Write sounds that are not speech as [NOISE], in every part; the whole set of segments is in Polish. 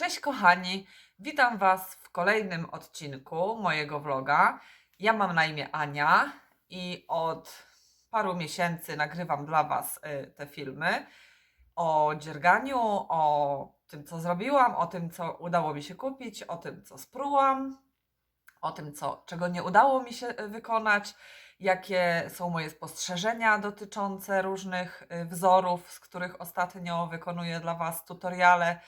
Cześć kochani, witam Was w kolejnym odcinku mojego vloga. Ja mam na imię Ania i od paru miesięcy nagrywam dla Was y, te filmy o dzierganiu, o tym co zrobiłam, o tym co udało mi się kupić, o tym co sprułam, o tym co, czego nie udało mi się y, wykonać, jakie są moje spostrzeżenia dotyczące różnych y, wzorów, z których ostatnio wykonuję dla Was tutoriale.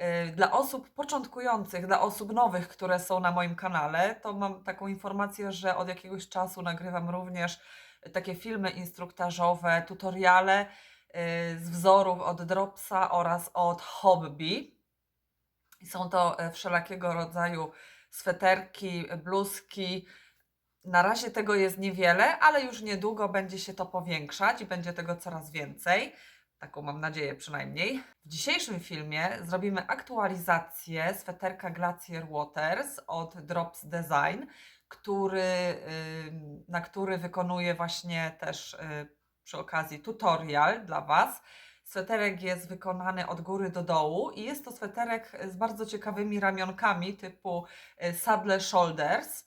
Y, Dla osób początkujących, dla osób nowych, które są na moim kanale, to mam taką informację, że od jakiegoś czasu nagrywam również takie filmy instruktażowe, tutoriale y, z wzorów od Dropsa oraz od Hobby. Są to e, wszelakiego rodzaju sweterki, bluzki. Na razie tego jest niewiele, ale już niedługo będzie się to powiększać i będzie tego coraz więcej. Taką mam nadzieję przynajmniej. W dzisiejszym filmie zrobimy aktualizację sweterka Glacier Waters od Drops Design, który, ym, na który wykonuję właśnie też y, przy okazji tutorial dla Was. Sweterek jest wykonany od góry do dołu i jest to sweterek z bardzo ciekawymi ramionkami typu y, saddle shoulders.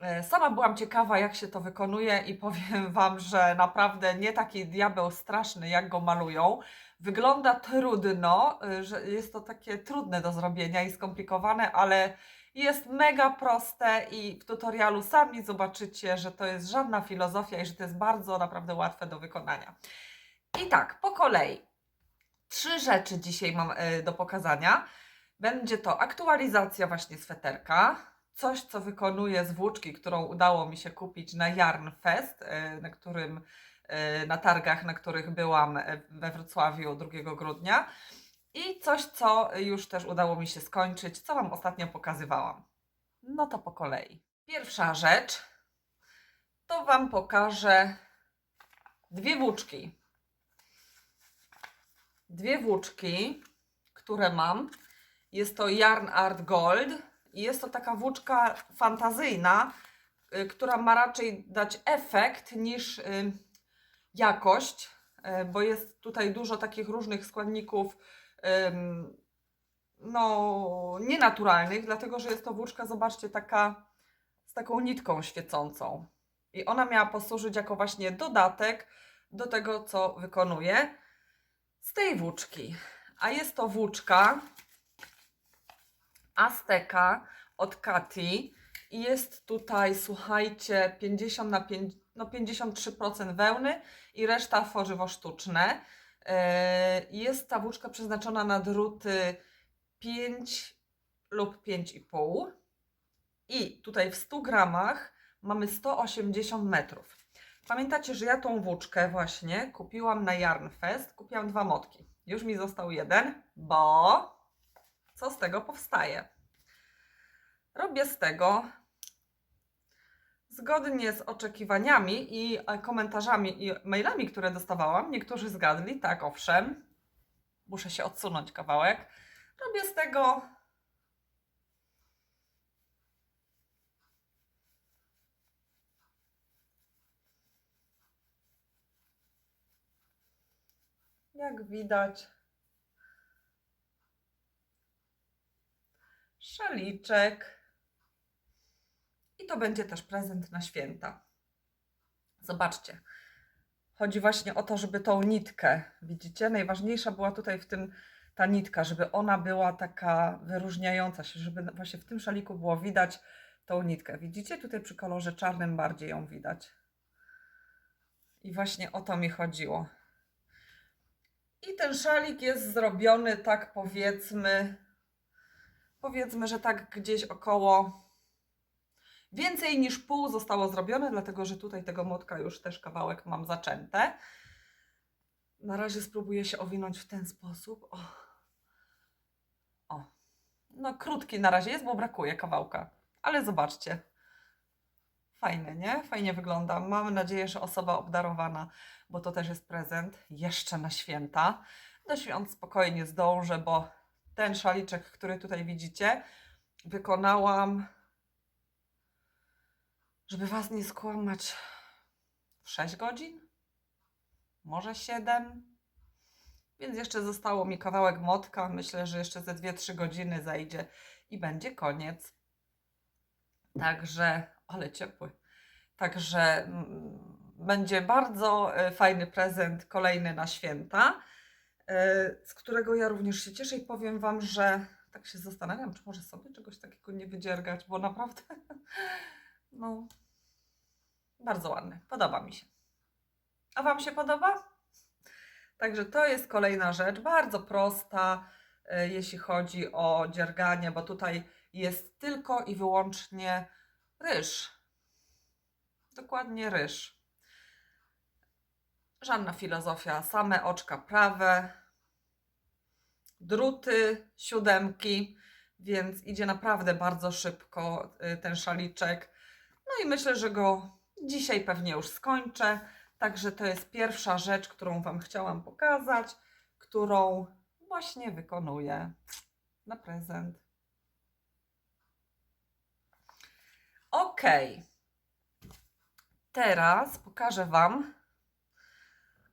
E, Sama byłam ciekawa, jak się to wykonuje, i powiem [LAUGHS] Wam, że naprawdę nie taki diabeł straszny, jak go malują. Wygląda trudno, y, że jest to takie trudne do zrobienia i skomplikowane, ale jest mega proste i w tutorialu sami zobaczycie, że to jest żadna filozofia i że to jest bardzo naprawdę łatwe do wykonania. I tak, po kolei. Trzy rzeczy dzisiaj mam y, do pokazania. Będzie to aktualizacja właśnie sweterka, coś, co wykonuję z włóczki, którą udało mi się kupić na Yarn Fest, y, na którym y, na targach, na których byłam y, we Wrocławiu 2 grudnia. I coś, co już też udało mi się skończyć, co Wam ostatnio pokazywałam. No to po kolei. Pierwsza rzecz to Wam pokażę dwie włóczki. Dwie włóczki, które mam. Jest to Yarn Art Gold jest to taka włóczka fantazyjna, y, która ma raczej dać efekt niż y, jakość, y, bo jest tutaj dużo takich różnych składników no, nienaturalnych, dlatego że jest to włóczka, zobaczcie, taka z taką nitką świecącą. I ona miała posłużyć jako właśnie dodatek do tego, co wykonuję z tej włóczki. A jest to włóczka Azteka od Kati i jest tutaj, słuchajcie, 50 na 5, no 53% wełny i reszta tworzywo sztuczne. Yy, Jest ta włóczka przeznaczona na druty 5 lub 5,5 i tutaj w 100 gramach mamy 180 metrów. Pamiętacie, że ja tą włóczkę właśnie kupiłam na Yarnfest, kupiłam dwa motki. Już mi został jeden, bo co z tego powstaje? Robię z tego zgodnie z oczekiwaniami i e, komentarzami i mailami, które dostawałam. Niektórzy zgadli, tak, owszem. Muszę się odsunąć kawałek. Robię z tego jak widać szaliczek. I to będzie też prezent na święta. Zobaczcie. Chodzi właśnie o to, żeby tą nitkę, widzicie, najważniejsza była tutaj w tym ta nitka, żeby ona była taka wyróżniająca się, żeby właśnie w tym szaliku było widać tą nitkę. Widzicie? Tutaj przy kolorze czarnym bardziej ją widać. I właśnie o to mi chodziło. I ten szalik jest zrobiony tak powiedzmy, powiedzmy, że tak gdzieś około więcej niż pół zostało zrobione, dlatego że tutaj tego motka już też kawałek mam zaczęte. Na razie spróbuję się owinąć w ten sposób. O. o. No krótki na razie jest, bo brakuje kawałka. Ale zobaczcie. Fajne, nie? Fajnie wygląda. Mamy nadzieję, że osoba obdarowana, bo to też jest prezent jeszcze na święta. Do świąt spokojnie zdążę, bo ten szaliczek, który tutaj widzicie, wykonałam, żeby Was nie skłamać, w 6 godzin? Może 7? Więc jeszcze zostało mi kawałek motka. Myślę, że jeszcze ze 2-3 godziny zajdzie i będzie koniec. Także, ale ciepły. Także mm, będzie bardzo e, fajny prezent, kolejny na święta, z którego ja również się cieszę i powiem Wam, że tak się zastanawiam, czy może sobie czegoś takiego nie wydziergać, bo naprawdę, [LAUGHS] no, bardzo ładny. Podoba mi się. A Wam się podoba? Także to jest kolejna rzecz, bardzo prosta, e, jeśli chodzi o dzierganie, bo tutaj jest tylko i wyłącznie ryż. Dokładnie ryż. Żadna filozofia, same oczka prawe, druty, siódemki, więc idzie naprawdę bardzo szybko y, ten szaliczek. No i myślę, że go dzisiaj pewnie już skończę. Także to jest pierwsza rzecz, którą Wam chciałam pokazać, którą właśnie wykonuję na prezent. Ok. Teraz pokażę Wam.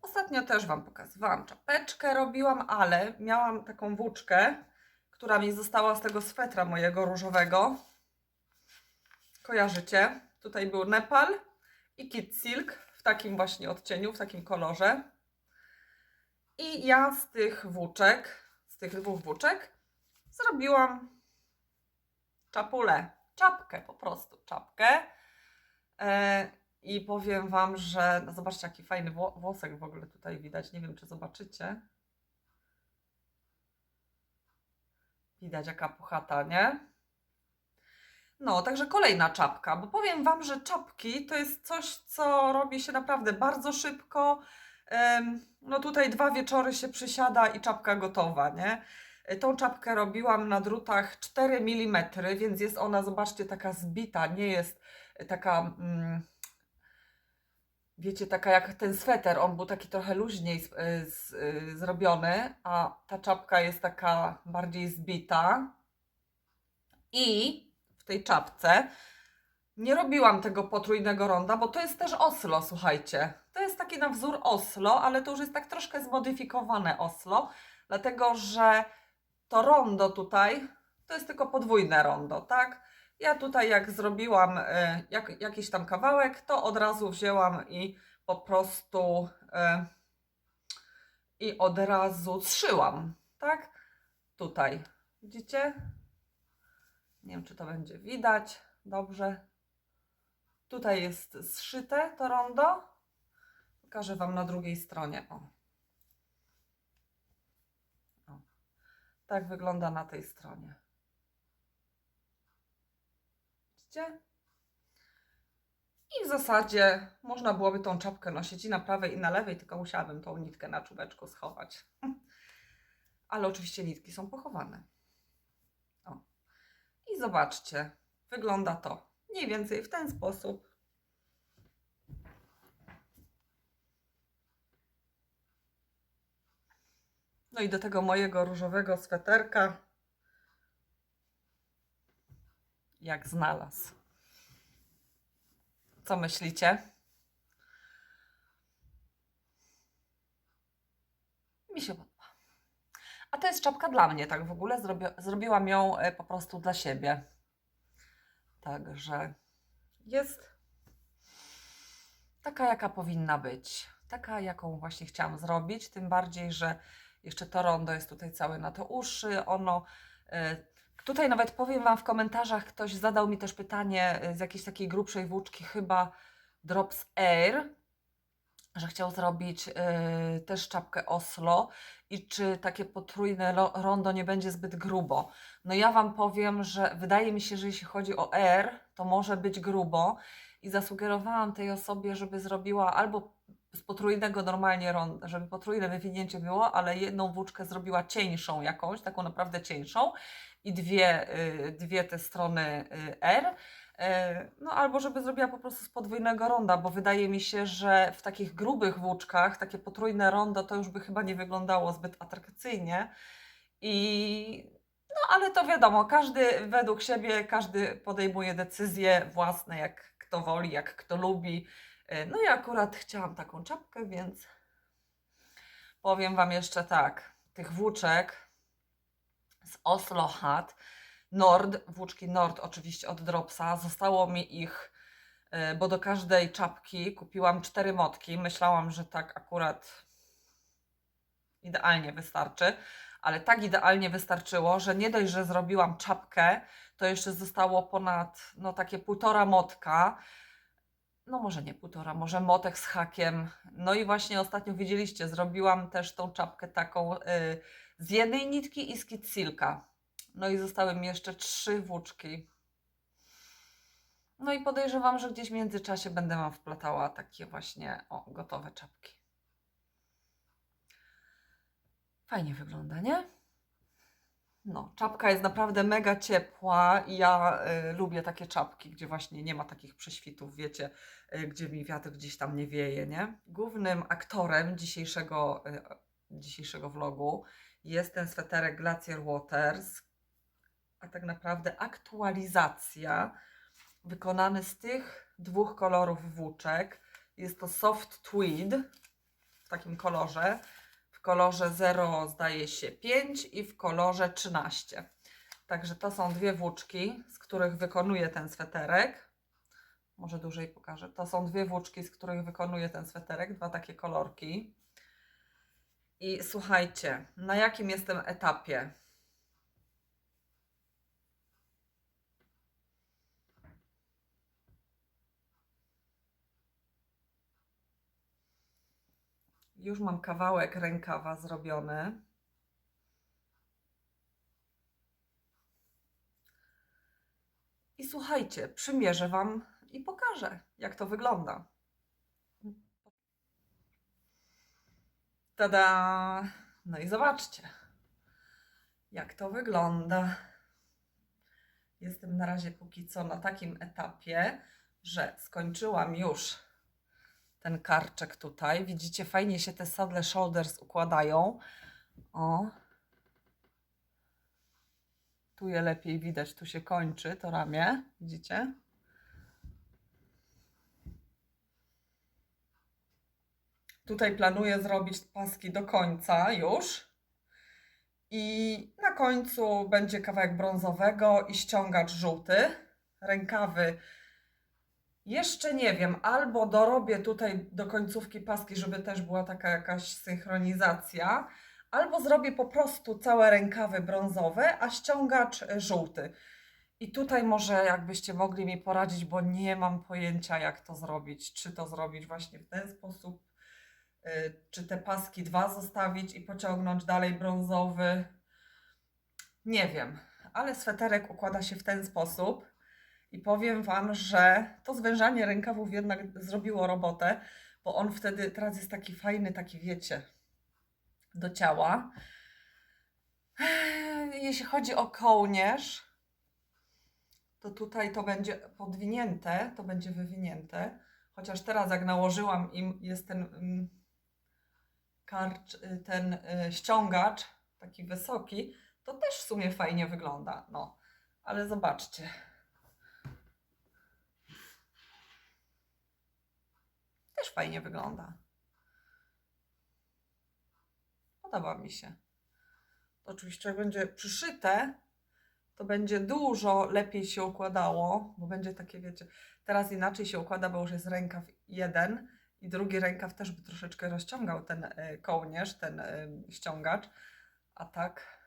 Ostatnio też Wam pokazywałam czapeczkę, robiłam, ale miałam taką włóczkę, która mi została z tego swetra mojego różowego. Kojarzycie? Tutaj był Nepal i Kid Silk w takim właśnie odcieniu, w takim kolorze. I ja z tych włóczek, z tych dwóch włóczek, zrobiłam czapulę. Czapkę, po prostu czapkę. E, I powiem Wam, że no zobaczcie, jaki fajny wło- włosek w ogóle tutaj widać. Nie wiem, czy zobaczycie. Widać, jaka puchata, nie? No, także kolejna czapka, bo powiem Wam, że czapki to jest coś, co robi się naprawdę bardzo szybko. No tutaj dwa wieczory się przysiada i czapka gotowa, nie? E, Tą czapkę robiłam na drutach 4 mm, więc jest ona, zobaczcie, taka zbita, nie jest taka, mm, wiecie, taka jak ten sweter, on był taki trochę luźniej z, z, y, zrobiony, a ta czapka jest taka bardziej zbita. I w tej czapce nie robiłam tego potrójnego ronda, bo to jest też Oslo, słuchajcie. To jest taki na wzór Oslo, ale to już jest tak troszkę zmodyfikowane Oslo, dlatego że to rondo tutaj to jest tylko podwójne rondo, tak? Ja tutaj jak zrobiłam e, jak, jakiś tam kawałek, to od razu wzięłam i po prostu e, i od razu zszyłam, tak? Tutaj, widzicie? Nie wiem, czy to będzie widać dobrze. Tutaj jest zszyte to rondo. Pokażę Wam na drugiej stronie. O. O. Tak wygląda na tej stronie. Widzicie? I w zasadzie można byłoby tą czapkę nosić i na prawej, i na lewej, tylko musiałabym tą nitkę na czubeczku schować. [LAUGHS] Ale oczywiście nitki są pochowane. O. I zobaczcie, wygląda to mniej więcej w ten sposób. No i do tego mojego różowego sweterka, jak znalazł. Co myślicie? Mi się podoba. A to jest czapka dla mnie, tak w ogóle. Zrobi zrobiłam ją e, po prostu dla siebie. Także jest taka, jaka powinna być. Taka, jaką właśnie chciałam zrobić. Tym bardziej, że jeszcze to rondo jest tutaj całe na to uszy. Ono. e, Tutaj nawet powiem Wam w komentarzach, ktoś zadał mi też pytanie e, z jakiejś takiej grubszej włóczki, chyba Drops Air, że chciał zrobić e, też czapkę Oslo i czy takie potrójne ro- rondo nie będzie zbyt grubo. No ja Wam powiem, że wydaje mi się, że jeśli chodzi o R, to może być grubo i zasugerowałam tej osobie, żeby zrobiła albo z potrójnego normalnie żeby potrójne wywinięcie było, ale jedną włóczkę zrobiła cieńszą jakąś, taką naprawdę cieńszą i dwie, y, dwie te strony y, R. Y, No albo żeby zrobiła po prostu z podwójnego ronda, bo wydaje mi się, że w takich grubych włóczkach takie potrójne rondo to już by chyba nie wyglądało zbyt atrakcyjnie. I no ale to wiadomo, każdy według siebie, każdy podejmuje decyzje własne, jak kto woli, jak kto lubi. Y, No i akurat chciałam taką czapkę, więc Powiem Wam jeszcze tak, tych włóczek z Oslo Hat, Nord, włóczki Nord oczywiście od Dropsa, zostało mi ich, e, bo do każdej czapki kupiłam cztery motki. Myślałam, że tak akurat idealnie wystarczy, ale tak idealnie wystarczyło, że nie dość, że zrobiłam czapkę, to jeszcze zostało ponad, no takie półtora motka, no może nie półtora, może motek z hakiem. No i właśnie ostatnio widzieliście, zrobiłam też tą czapkę taką y, z jednej nitki i z kit silka. No i zostały mi jeszcze trzy włóczki. No i podejrzewam, że gdzieś w międzyczasie będę Wam wplatała takie właśnie o, gotowe czapki. Fajnie wygląda, nie? No, czapka jest naprawdę mega ciepła i ja y, lubię takie czapki, gdzie właśnie nie ma takich prześwitów, wiecie, y, gdzie mi wiatr gdzieś tam nie wieje, nie? Głównym aktorem dzisiejszego, y, dzisiejszego vlogu jest ten sweterek Glacier Waters, a tak naprawdę aktualizacja wykonany z tych dwóch kolorów włóczek. Jest to soft tweed w takim kolorze kolorze 0 zdaje się 5 i w kolorze 13. Także to są dwie włóczki, z których wykonuję ten sweterek. Może dłużej pokażę. To są dwie włóczki, z których wykonuję ten sweterek, dwa takie kolorki. I słuchajcie, na jakim jestem etapie? Już mam kawałek rękawa zrobiony. I słuchajcie, przymierzę Wam i pokażę, jak to wygląda. Tada! No i zobaczcie, jak to wygląda. Jestem na razie póki co na takim etapie, że skończyłam już ten karczek tutaj. Widzicie, fajnie się te saddle shoulders układają. O. Tu je lepiej widać, tu się kończy to ramię. Widzicie? Tutaj planuję zrobić paski do końca już. I na końcu będzie kawałek brązowego i ściągacz żółty. Rękawy jeszcze nie wiem, albo dorobię tutaj do końcówki paski, żeby też była taka jakaś synchronizacja, albo zrobię po prostu całe rękawy brązowe, a ściągacz e, żółty. I tutaj może jakbyście mogli mi poradzić, bo nie mam pojęcia jak to zrobić. Czy to zrobić właśnie w ten sposób, y, czy te paski dwa zostawić i pociągnąć dalej brązowy. Nie wiem, ale sweterek układa się w ten sposób. I powiem Wam, że to zwężanie rękawów jednak zrobiło robotę, bo on wtedy teraz jest taki fajny, taki wiecie, do ciała. Jeśli chodzi o kołnierz, to tutaj to będzie podwinięte, to będzie wywinięte. Chociaż teraz jak nałożyłam im jest ten mm, karcz, ten y, ściągacz taki wysoki, to też w sumie fajnie wygląda. No, ale zobaczcie. Też fajnie wygląda. Podoba mi się. Oczywiście, jak będzie przyszyte, to będzie dużo lepiej się układało, bo będzie takie, wiecie, teraz inaczej się układa, bo już jest rękaw jeden i drugi rękaw też by troszeczkę rozciągał ten y, kołnierz, ten y, ściągacz, a tak.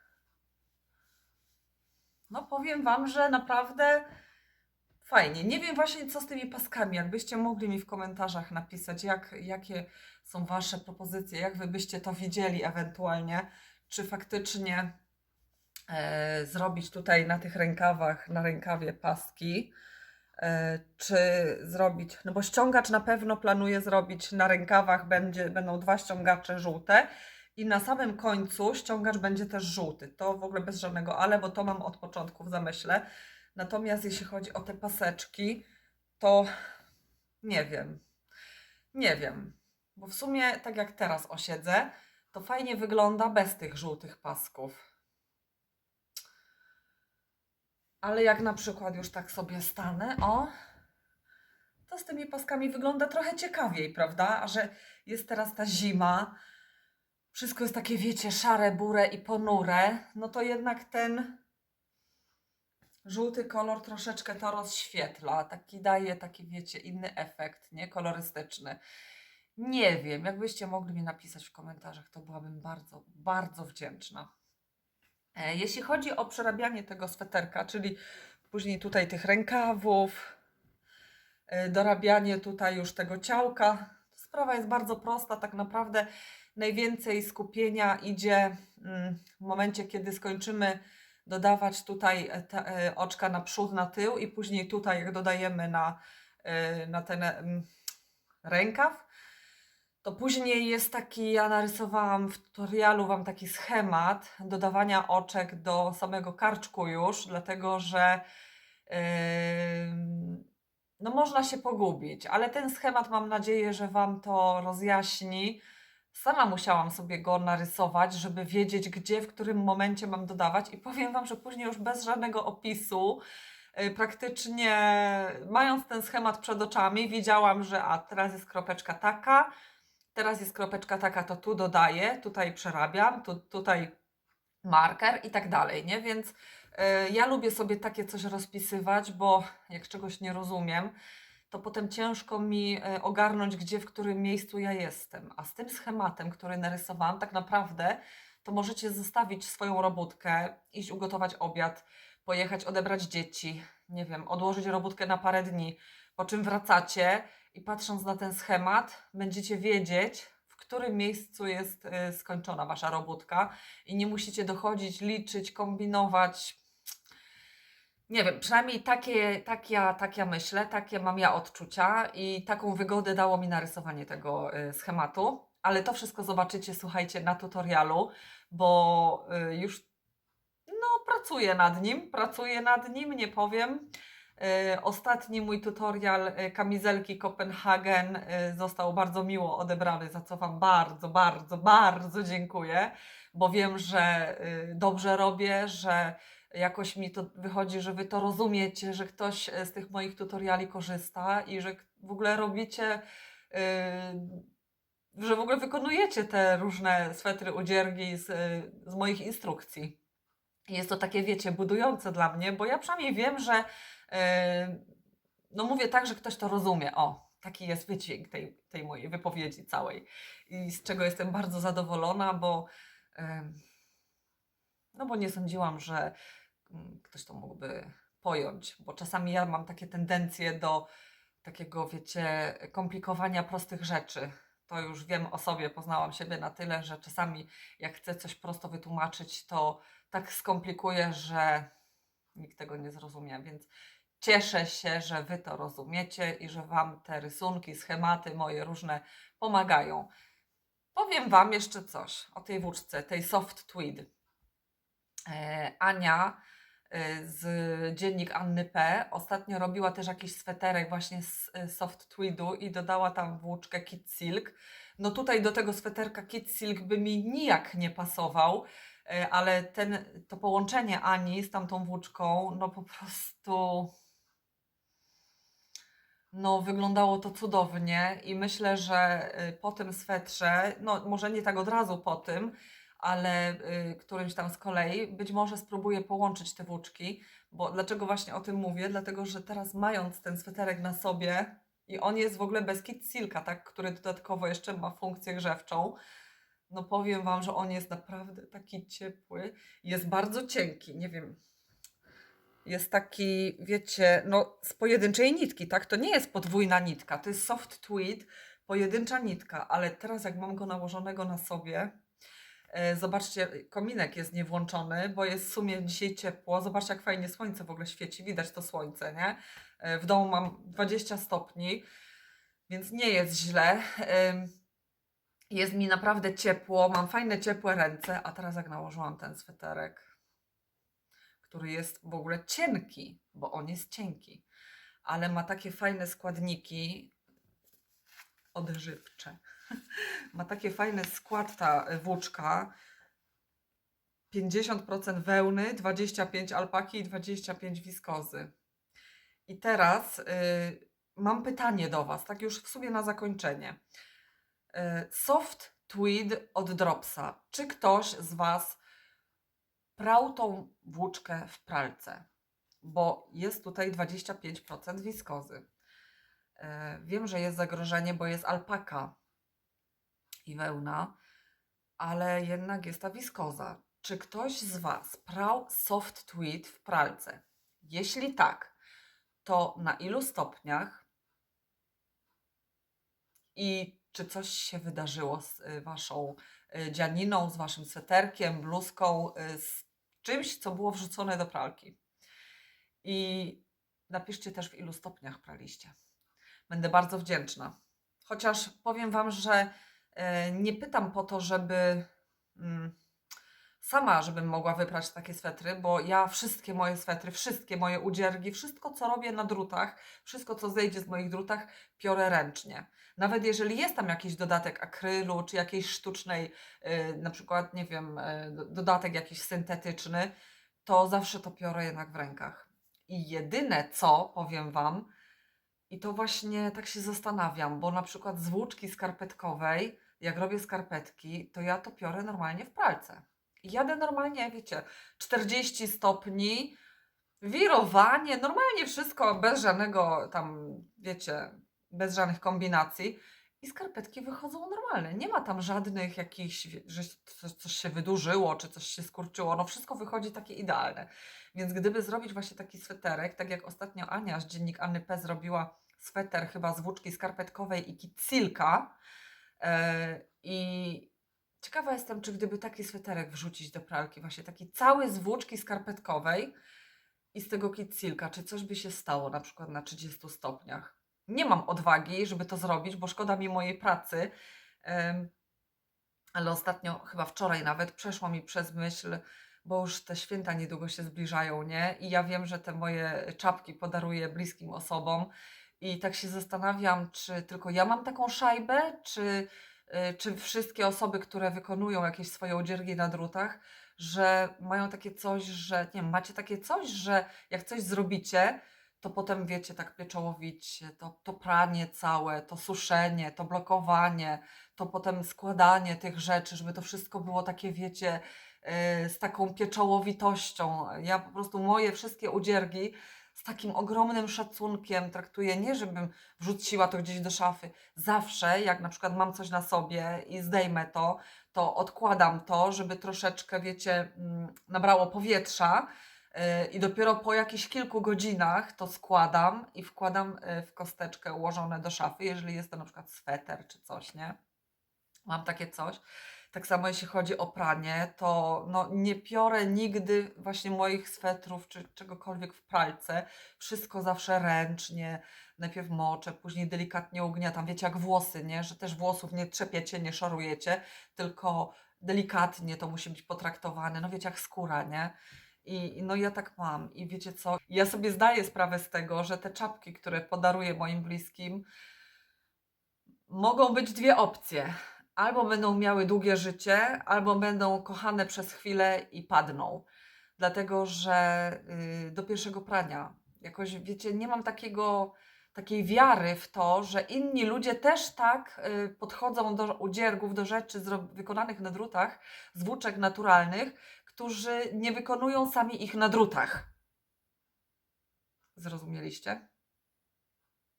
No powiem Wam, że naprawdę Fajnie. Nie wiem właśnie, co z tymi paskami. Jakbyście mogli mi w komentarzach napisać, jak, jakie są Wasze propozycje, jak Wy byście to widzieli ewentualnie, czy faktycznie e, zrobić tutaj na tych rękawach, na rękawie paski, e, czy zrobić, no bo ściągacz na pewno planuję zrobić na rękawach, będzie, będą dwa ściągacze żółte i na samym końcu ściągacz będzie też żółty. To w ogóle bez żadnego ale, bo to mam od początku w zamyśle. Natomiast jeśli chodzi o te paseczki, to nie wiem. Nie wiem. Bo w sumie, tak jak teraz osiedzę, to fajnie wygląda bez tych żółtych pasków. Ale jak na przykład już tak sobie stanę, o, to z tymi paskami wygląda trochę ciekawiej, prawda? A że jest teraz ta zima, wszystko jest takie, wiecie, szare, burę i ponure, no to jednak ten żółty kolor troszeczkę to rozświetla, taki daje taki, wiecie, inny efekt, nie? Kolorystyczny. Nie wiem, jakbyście mogli mi napisać w komentarzach, to byłabym bardzo, bardzo wdzięczna. E, Jeśli chodzi o przerabianie tego sweterka, czyli później tutaj tych rękawów, e, dorabianie tutaj już tego ciałka, sprawa jest bardzo prosta. Tak naprawdę najwięcej skupienia idzie mm, w momencie, kiedy skończymy dodawać tutaj e, te e, oczka na przód, na tył i później tutaj, jak dodajemy na, e, na ten mm, rękaw, to później jest taki, ja narysowałam w tutorialu Wam taki schemat dodawania oczek do samego karczku już, dlatego że no można się pogubić, ale ten schemat mam nadzieję, że Wam to rozjaśni. Sama musiałam sobie go narysować, żeby wiedzieć, gdzie, w którym momencie mam dodawać i powiem Wam, że później już bez żadnego opisu, y, praktycznie mając ten schemat przed oczami, wiedziałam, że a teraz jest kropeczka taka, teraz jest kropeczka taka, to tu dodaję, tutaj przerabiam, tu, tutaj marker i tak dalej, nie? Więc y, ja lubię sobie takie coś rozpisywać, bo jak czegoś nie rozumiem, to potem ciężko mi y, ogarnąć, gdzie, w którym miejscu ja jestem. A z tym schematem, który narysowałam, tak naprawdę to możecie zostawić swoją robótkę, iść ugotować obiad, pojechać odebrać dzieci, nie wiem, odłożyć robótkę na parę dni, po czym wracacie i patrząc na ten schemat, będziecie wiedzieć, w którym miejscu jest y, skończona wasza robótka i nie musicie dochodzić, liczyć, kombinować. Nie wiem, przynajmniej takie, tak, ja, tak ja myślę, takie mam ja odczucia i taką wygodę dało mi narysowanie tego y, schematu. Ale to wszystko zobaczycie, słuchajcie, na tutorialu, bo y, już no, pracuję nad nim, pracuję nad nim, nie powiem. Y, Ostatni mój tutorial kamizelki Kopenhagen został bardzo miło odebrany, za co Wam bardzo, bardzo, bardzo dziękuję, bo wiem, że dobrze robię, że jakoś mi to wychodzi, że Wy to rozumiecie, że ktoś y, z tych moich tutoriali korzysta i że w ogóle robicie, y, że w ogóle wykonujecie te różne swetry, udziergi z, y, z moich instrukcji. Jest to takie, wiecie, budujące dla mnie, bo ja przynajmniej wiem, że Yy, no mówię tak, że ktoś to rozumie. O, taki jest wydźwięk tej, tej mojej wypowiedzi całej. I z czego jestem bardzo zadowolona, bo, yy, no bo nie sądziłam, że ktoś to mógłby pojąć, bo czasami ja mam takie tendencje do takiego, wiecie, komplikowania prostych rzeczy. To już wiem o sobie, poznałam siebie na tyle, że czasami jak chcę coś prosto wytłumaczyć, to tak skomplikuję, że nikt tego nie zrozumie, więc Cieszę się, że Wy to rozumiecie i że Wam te rysunki, schematy moje różne pomagają. Powiem Wam jeszcze coś o tej włóczce, tej soft tweed. E, Ania z dziennik Anny P. ostatnio robiła też jakiś sweterek właśnie z e, soft tweedu i dodała tam włóczkę Kid Silk. No tutaj do tego sweterka Kid Silk by mi nijak nie pasował, e, ale ten, to połączenie Ani z tamtą włóczką, no po prostu no, wyglądało to cudownie i myślę, że y, po tym swetrze, no może nie tak od razu po tym, ale y, którymś tam z kolei, być może spróbuję połączyć te włóczki, bo dlaczego właśnie o tym mówię? Dlatego, że teraz mając ten sweterek na sobie i on jest w ogóle bez kit silka, tak, który dodatkowo jeszcze ma funkcję grzewczą, no powiem Wam, że on jest naprawdę taki ciepły, jest bardzo cienki, nie wiem, jest taki, wiecie, no z pojedynczej nitki, tak? To nie jest podwójna nitka, to jest soft tweed, pojedyncza nitka, ale teraz jak mam go nałożonego na sobie, zobaczcie, kominek jest niewłączony, bo jest w sumie dzisiaj ciepło. Zobaczcie, jak fajnie słońce w ogóle świeci, widać to słońce, nie? E, w domu mam 20 stopni, więc nie jest źle. Jest mi naprawdę ciepło, mam fajne, ciepłe ręce, a teraz jak nałożyłam ten sweterek, który jest w ogóle cienki, bo on jest cienki, ale ma takie fajne składniki odżywcze. [LAUGHS] ma takie fajny skład ta y, włóczka. 50% wełny, 25 alpaki i 25 wiskozy. I teraz y, mam pytanie do Was, tak już w sumie na zakończenie. Y, soft tweed od Dropsa. Czy ktoś z Was prał tą włóczkę w pralce? Bo jest tutaj 25% wiskozy. E, Wiem, że jest zagrożenie, bo jest alpaka i wełna, ale jednak jest ta wiskoza. Czy ktoś z Was prał soft tweed w pralce? Jeśli tak, to na ilu stopniach i czy coś się wydarzyło z y, Waszą y, dzianiną, z Waszym sweterkiem, bluzką, y, z czymś, co było wrzucone do pralki? I napiszcie też, w ilu stopniach praliście. Będę bardzo wdzięczna. Chociaż powiem Wam, że nie pytam po to, żeby mm, sama, żebym mogła wyprać takie swetry, bo ja wszystkie moje swetry, wszystkie moje udziergi, wszystko co robię na drutach, wszystko co zejdzie z moich drutach, piorę ręcznie. Nawet jeżeli jest tam jakiś dodatek akrylu, czy jakiejś sztucznej, y, na przykład, nie wiem, y, do- dodatek jakiś syntetyczny, to zawsze to piorę jednak w rękach. I jedyne co, powiem Wam, i to właśnie tak się zastanawiam, bo na przykład z włóczki skarpetkowej, jak robię skarpetki, to ja to piorę normalnie w pralce. I jadę normalnie, wiecie, 40 stopni, wirowanie, normalnie wszystko, bez żadnego tam, wiecie, bez żadnych kombinacji. I skarpetki wychodzą normalne. Nie ma tam żadnych jakichś, że coś, coś się wydłużyło, czy coś się skurczyło. No wszystko wychodzi takie idealne. Więc gdyby zrobić właśnie taki sweterek, tak jak ostatnio Ania z Dziennik Anny P. zrobiła sweter chyba z włóczki skarpetkowej i kicilka. e, I ciekawa jestem, czy gdyby taki sweterek wrzucić do pralki, właśnie taki cały z włóczki skarpetkowej i z tego kicilka, czy coś by się stało na przykład na 30 stopniach. Nie mam odwagi, żeby to zrobić, bo szkoda mi mojej pracy. ale ostatnio, chyba wczoraj nawet, przeszło mi przez myśl, bo już te święta niedługo się zbliżają, nie? I ja wiem, że te moje czapki podaruję bliskim osobom. I tak się zastanawiam, czy tylko ja mam taką szajbę, czy, y, czy wszystkie osoby, które wykonują jakieś swoje odziergi na drutach, że mają takie coś, że nie wiem, macie takie coś, że jak coś zrobicie, to potem wiecie, tak pieczołowicie, to, to pranie całe, to suszenie, to blokowanie, to potem składanie tych rzeczy, żeby to wszystko było takie, wiecie, z taką pieczołowitością. Ja po prostu moje wszystkie udziergi z takim ogromnym szacunkiem traktuję, nie żebym wrzuciła to gdzieś do szafy. Zawsze, jak na przykład mam coś na sobie i zdejmę to, to odkładam to, żeby troszeczkę, wiecie, mm, nabrało powietrza. yy, I dopiero po jakichś kilku godzinach to składam i wkładam yy, w kosteczkę ułożone do szafy, jeżeli jest to na przykład sweter czy coś, nie? Mam takie coś. Tak samo jeśli chodzi o pranie, to no, nie piorę nigdy właśnie moich swetrów czy czegokolwiek w pralce. Wszystko zawsze ręcznie. Najpierw moczę, później delikatnie ugniatam. Wiecie, jak włosy, nie? Że też włosów nie trzepiecie, nie szorujecie, tylko delikatnie to musi być potraktowane. No wiecie, jak skóra, nie? I no ja tak mam. I wiecie co? Ja sobie zdaję sprawę z tego, że te czapki, które podaruję moim bliskim, mogą być dwie opcje. Albo będą miały długie życie, albo będą kochane przez chwilę i padną. Dlatego, że y, do pierwszego prania jakoś, wiecie, nie mam takiego, takiej wiary w to, że inni ludzie też tak y, podchodzą do udziergów, do rzeczy wykonanych na drutach, z włóczek naturalnych, którzy nie wykonują sami ich na drutach. Zrozumieliście?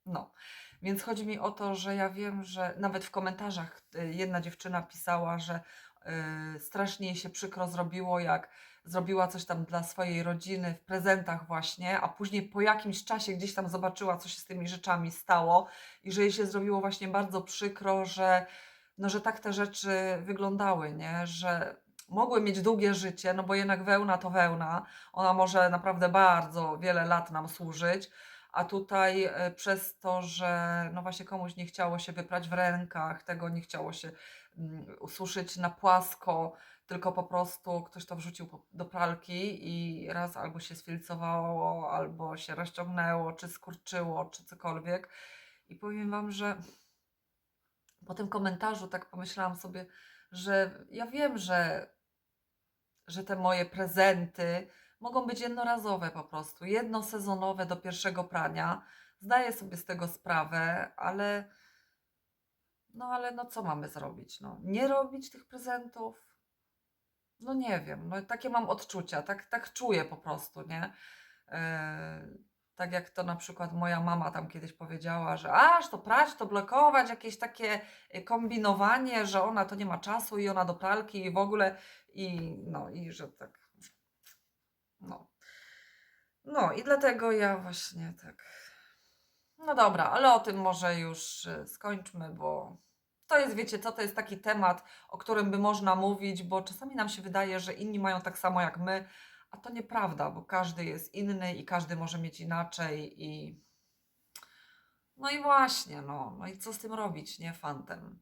No. Więc chodzi mi o to, że ja wiem, że nawet w komentarzach y, jedna dziewczyna pisała, że y, strasznie jej się przykro zrobiło, jak zrobiła coś tam dla swojej rodziny w prezentach właśnie, a później po jakimś czasie gdzieś tam zobaczyła, co się z tymi rzeczami stało i że jej się zrobiło właśnie bardzo przykro, że, no, że tak te rzeczy wyglądały, nie? Że mogły mieć długie życie, no bo jednak wełna to wełna, ona może naprawdę bardzo wiele lat nam służyć, a tutaj e, przez to, że no właśnie komuś nie chciało się wyprać w rękach, tego nie chciało się mm, ususzyć na płasko, tylko po prostu ktoś to wrzucił do pralki i raz albo się sfilcowało, albo się rozciągnęło, czy skurczyło, czy cokolwiek. I powiem Wam, że po tym komentarzu tak pomyślałam sobie, że ja wiem, że, że te moje prezenty mogą być jednorazowe po prostu, jednosezonowe do pierwszego prania. Zdaję sobie z tego sprawę, ale No ale no co mamy zrobić? No, nie robić tych prezentów? No nie wiem, no takie mam odczucia, tak, tak czuję po prostu, nie? E, tak jak to na przykład moja mama tam kiedyś powiedziała, że aż to prać, to blokować, jakieś takie y, kombinowanie, że ona to nie ma czasu i ona do pralki i w ogóle i no i że tak no. No i dlatego ja właśnie tak no dobra, ale o tym może już y, skończmy, bo to jest, wiecie co, to jest taki temat, o którym by można mówić, bo czasami nam się wydaje, że inni mają tak samo jak my, a to nieprawda, bo każdy jest inny i każdy może mieć inaczej i no i właśnie, no, no i co z tym robić, nie, fantem.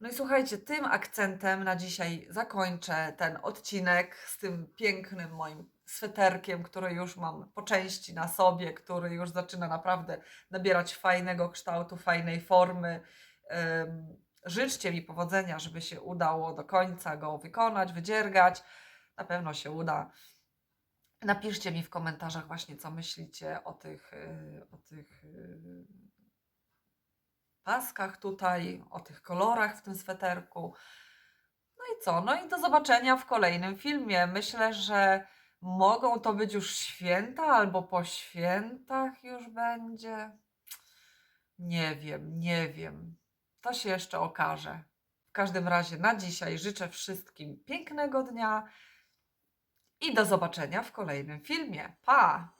No i słuchajcie, tym akcentem na dzisiaj zakończę ten odcinek z tym pięknym moim sweterkiem, który już mam po części na sobie, który już zaczyna naprawdę nabierać fajnego kształtu, fajnej formy. Życzcie mi powodzenia, żeby się udało do końca go wykonać, wydziergać. Na pewno się uda. Napiszcie mi w komentarzach właśnie, co myślicie o tych, y, o tych y, paskach tutaj, o tych kolorach w tym sweterku. No i co? No i do zobaczenia w kolejnym filmie. Myślę, że mogą to być już święta albo po świętach już będzie. Nie wiem, nie wiem. To się jeszcze okaże. W każdym razie na dzisiaj życzę wszystkim pięknego dnia i do zobaczenia w kolejnym filmie. Pa!